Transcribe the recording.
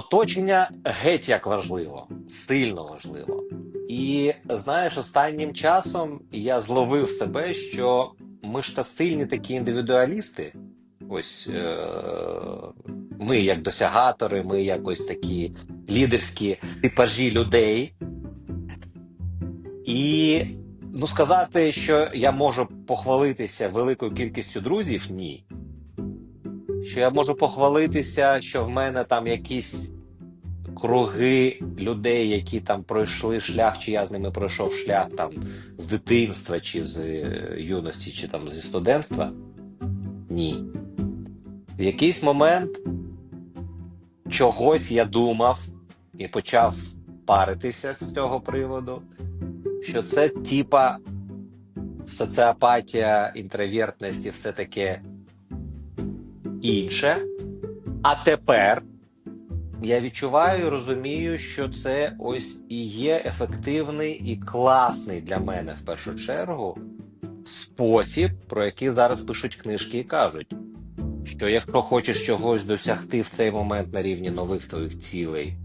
Оточення геть як важливо, сильно важливо. І знаєш, останнім часом я зловив себе, що ми ж та сильні такі індивідуалісти. Ось е- ми як досягатори, ми якось такі лідерські типажі людей. І ну сказати, що я можу похвалитися великою кількістю друзів, ні. Що я можу похвалитися, що в мене там якісь круги людей, які там пройшли шлях, чи я з ними пройшов шлях там з дитинства, чи з е, юності, чи там зі студентства. Ні. В якийсь момент чогось я думав і почав паритися з цього приводу, що це типа соціопатія, інтровертність і все таке інше. А тепер я відчуваю і розумію, що це ось і є ефективний і класний для мене в першу чергу спосіб, про який зараз пишуть книжки і кажуть, що якщо хочеш чогось досягти в цей момент на рівні нових твоїх цілей,